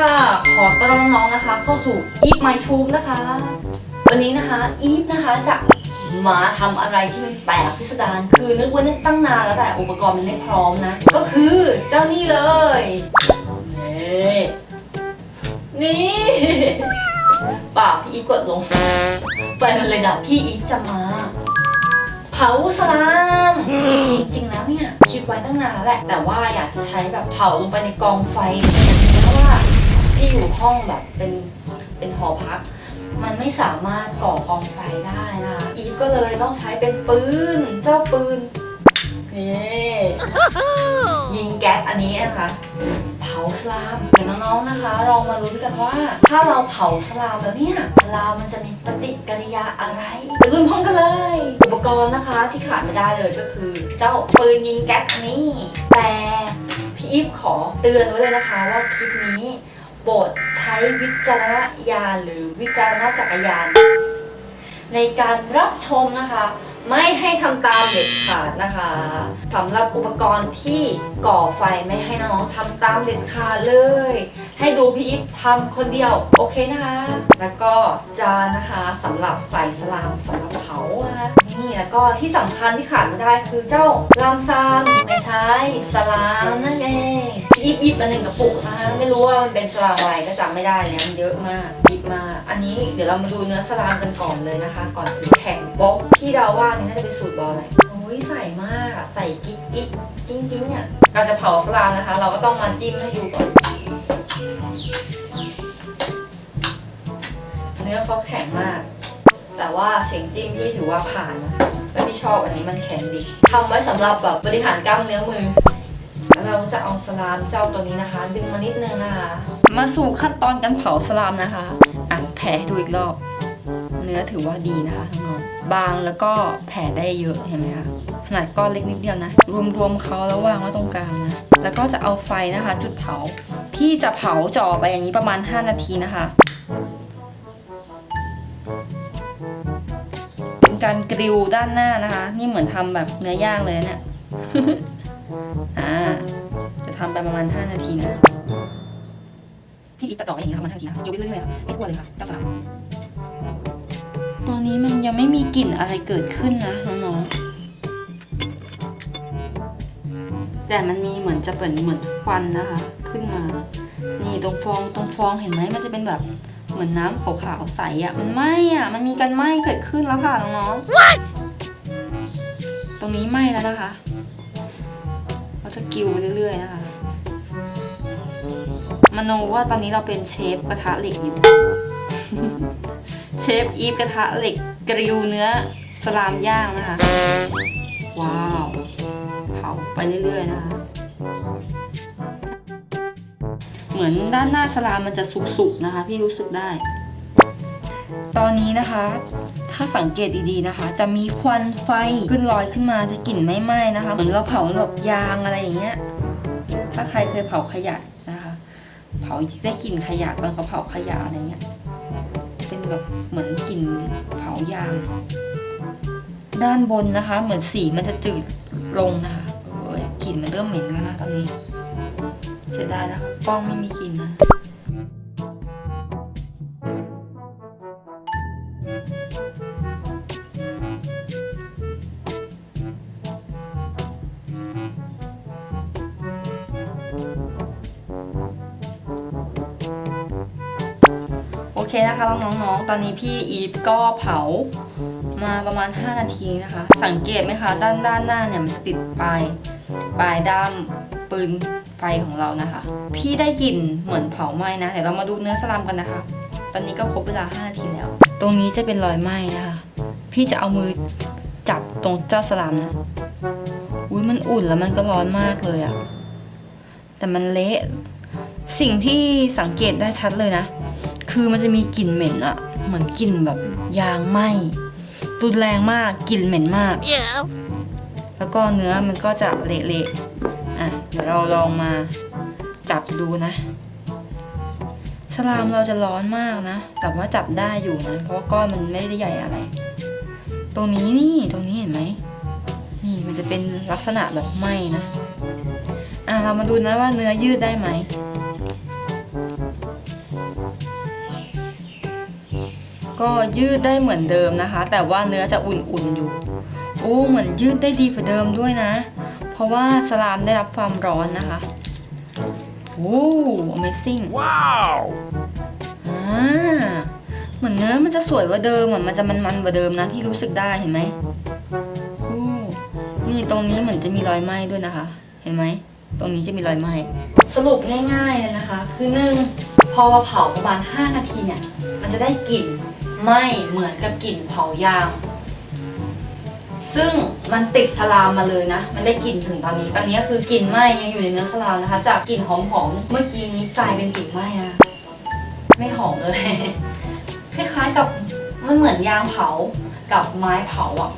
ค่ะ ขอต้อนรับน้องๆนะคะ เข้าสู่ Eat My Tube นะคะ วันนี้นะคะอีฟนะคะจะมาทำอะไรที่มันแปลกพิสดารคือนึกว่านึกตั้งนานแล้วแต่อุปกรณ์มันไม่พร้อมนะ ก็คือเจ้านี่เลยนี่นี่ป่าพี่อีฟกดลงไปมันเลยดับพี่อีฟจะมาเผาสลามจริงๆแล้วเนี่ยคิดไว้ตั้งนานแล้วแหละ แต่ว่าอยากจะใช้แบบเผาลงไปในกองไฟ อยู่ห้องแบบเป็นเป็นหอพัก มันไม่สามารถก่อกองไฟได้นะคะอีฟก็เลยต้องใช้เป็นปืนเจ้าปืนนี่ยิงแก๊สอันนี้นะคะเผาสลามเดี๋ยวน้องๆนะคะลองมาลุ้นกันว่า ถ้าเราเผาสลามแล้วเนี่ยสลามมันจะมีปฏิกิริยาอะไรไปลุ้นพร้อมกันเลย อุปกรณ์นะคะที่ขาดไม่ได้เลยก็คือ เจ้าปืนยิงแก๊สอันนี้ แต่พี่อีฟขอเตือนไว้เลยนะคะว่าคลิปนี้ โปรดใช้วิจารณญาณหรือวิจารณจักรยานในการรับชมนะคะ ไม่ให้ทำตามเด็ดขาดนะคะสำหรับอุปกรณ์ที่ก่อไฟไม่ให้น้องๆทำตามเด็ดขาดเลย ให้ดูพี่อิฟทำคนเดียวโอเคนะคะ แล้วก็จานนะคะสำหรับใส่สลามสำหรับเผานะคะนี่แล้วก็ที่สำคัญที่ขาดไม่ได้คือเจ้าลามซามไม่ใช่สลามนั่นเองพี่อิฟหยิบมาหนึ่งกระปุกนะคะไม่รู้ว่ามันเป็นสลามอะไรก็จำไม่ได้แล้วมันเยอะมากหยิบมา อันนี้เดี๋ยวเรามาดูเนื้อสลามกันก่อนเลยนะคะ ก่อนถึงแข่งโป๊กพี่เดาว่านี่น่าจะเป็นสูตรบอลอะไรโอ้ยใส่มากอะใส่กิ๊กกิ๊กกิ้งกิ้งเนี่ยการจะเผาสลามนะคะ เราก็ต้องมาจิ้มให้ดูก่อน เนื้อเขาแข็งมาก แต่ว่าเสียงจิ้มที่ถือว่าผ่านนะและที่ชอบอันนี้มันแข็งดีทำไว้สำหรับแบบบริหารกล้ามเนื้อมือแล้วเราจะเอาสลามเจ้าตัวนี้นะคะ ดึงมานิดนึงนะคะ มาสู่ขั้นตอนการเผาสลามนะคะอะแผ่ให้ดูอีกรอบ นื้อถือว่าดีนะคะน้องๆบางแล้วก็แผ่ได้เยอะเห็นไหมคะขนาดก้อนเล็กนิดเดียวนะ รวมๆเขาแล้ววางไว้ตรงกลางนะแล้วก็จะเอาไฟนะคะ จุดเผา พี่จะเผาจ่อไปอย่างนี้ประมาณ 5 นาทีนะคะเป็นการกริลด้านหน้านะคะ นี่เหมือนทำแบบเนื้อย่างเลยนะเนี่ยอ่าจะทำไปประมาณ 5 นาทีนะพี่อีฟจะจ่อไว้อย่างนี้ค่ะประมาณ5นาทีนะอยู่ไปเรื่อยๆค่ะไม่กลัวเลยค่ะเจ้าสาม ตอนนี้มันยังไม่มีกลิ่นอะไรเกิดขึ้นนะน้องๆ แต่มันมีเหมือนจะเป็นเหมือนควันนะคะ ขึ้นมา นี่ตรงฟองตรงฟองเห็นไหมมันจะเป็นแบบเหมือนน้ำขาวๆใสอะ่ะ มันไหม้อะ่ะ มันมีการไหม้เกิดขึ้นแล้วค่ะน้องๆ ตรงนี้ไหม้แล้วนะคะ เราจะกิวไปเรื่อยๆนะคะมโนว่าตอนนี้เราเป็นเชฟกระทะเหล็กอยู่ เชฟอีฟกระทะเหล็กกริลเนื้อสลามย่างนะคะ ว้าวเผาไปเรื่อยๆนะคะ เหมือนด้านหน้าสลามมันจะสุกๆนะคะ พี่รู้สึกได้ ตอนนี้นะคะ ถ้าสังเกตดีๆนะคะ จะมีควันไฟขึ้นลอยขึ้นมาจะกลิ่นไม่ไหม้นะคะ เหมือนเราเผาแบบยางอะไรอย่างเงี้ย ถ้าใครเคยเผาขยะนะคะ เผาได้กลิ่นขยะตอนเขาเผาขยะอะไรเงี้ย เป็นแบบเหมือนกลิ่นเผายาง ด้านบนนะคะ เหมือนสีมันจะจืดลงนะคะกลิ่นมันเริ่มเหม็นแล้วนะตอนนี้ เสียดายนะคะกล้องไม่มีกลิ่นนะ เคนะคะน้องๆ ตอนนี้พี่อีฟก็เผามาประมาณ 5 นาทีนะคะ สังเกตไหมคะ ด้านด้านหน้าเนี่ยมันติดปลายปลายด้ามปืนไฟของเรานะคะ พี่ได้กลิ่นเหมือนเผาไหม้นะเดี๋ยวเรามาดูเนื้อสลามกันนะคะ ตอนนี้ก็ครบเวลา 5 นาทีแล้ว ตรงนี้จะเป็นรอยไหม้นะคะ พี่จะเอามือจับตรงเจ้าสลามนะอุ้ยมันอุ่นแล้วมันก็ร้อนมากเลยอะแต่มันเละสิ่งที่สังเกตได้ชัดเลยนะ คือมันจะมีกลิ่นเหม็นอะเหมือนกลิ่นแบบยางไหม้รุนแรงมากกลิ่นเหม็นมาก Yeah. แล้วก็เนื้อมันก็จะเละๆอะเดี๋ยวเราลองมาจับดูนะสลามเราจะร้อนมากนะแต่ว่าจับได้อยู่นะ เพราะว่าก้อนมันไม่ได้ใหญ่อะไร ตรงนี้นี่ตรงนี้เห็นไหมนี่มันจะเป็นลักษณะแบบไหม้นะอะเรามาดูนะว่าเนื้อยืดได้ไหม ก็ยืดได้เหมือนเดิมนะคะ แต่ว่าเนื้อจะอุ่นๆอยู่โอ้เหมือนยืดได้ดีกว่าเดิมด้วยนะ เพราะว่าสลามได้รับความร้อนนะคะโอ้ amazing Wow! อ่าเหมือนเนื้อมันจะสวยกว่าเดิมอะมันจะมันๆกว่าเดิมนะพี่รู้สึกได้เห็นไหมโอ้นี่ตรงนี้เหมือนจะมีรอยไหม้ด้วยนะคะ เห็นไหมตรงนี้จะมีรอยไหม้สรุปง่ายๆเลยนะคะ คือหนึ่งพอเราเผาประมาณ 5 นาทีเนี่ย มันจะได้กลิ่น ไหม้เหมือนกับกลิ่นเผายาง ซึ่งมันติดสลามมาเลยนะ มันได้กลิ่นถึงตอนนี้ ตอนนี้คือกลิ่นไหม้ยังอยู่ในเนื้อสลามนะคะ จากกลิ่นหอมๆ เมื่อกี้นี้กลายเป็นกลิ่นไหม้นะ ไม่หอมเลย คล้ายๆกับมันเหมือนยางเผากับไม้เผาอะ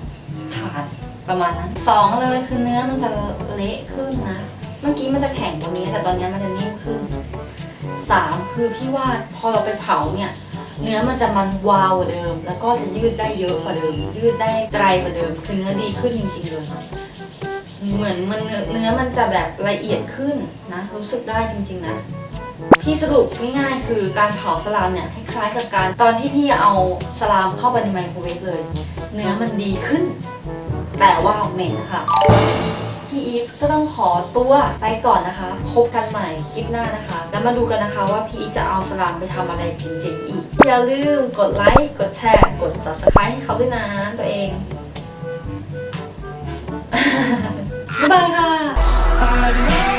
ถ่านประมาณนั้นสองเลยคือเนื้อมันจะเละขึ้นนะ เมื่อกี้มันจะแข็งกว่านี้แต่ตอนนี้มันจะนิ่มขึ้นสามคือพี่ว่าพอเราไปเผาเนี่ย เนื้อมันจะมันวาวกว่าเดิม แล้วก็จะยืดได้เยอะกว่าเดิม ยืดได้ไกลกว่าเดิม คือเนื้อดีขึ้นจริงๆเลยเหมือนมันเนื้อมันจะแบบละเอียดขึ้นนะ รู้สึกได้จริงๆนะพี่สรุปง่ายๆคือการเผาสลามเนี่ยคล้ายๆกับการตอนที่พี่เอาสลามเข้าไปในไมโครเวฟเลย เนื้อมันดีขึ้น แต่ว่าเหม็นค่ะ พี่อีฟก็ต้องขอตัวไปก่อนนะคะ พบกันใหม่คลิปหน้านะคะ แล้วมาดูกันนะคะว่าพี่อีฟจะเอาสลามไปทำอะไรจริงๆอีก อย่าลืมกดไลค์ กดแชร์ กด subscribe ให้เขาด้วยนะตัวเอง บ๊ายบายค่ะ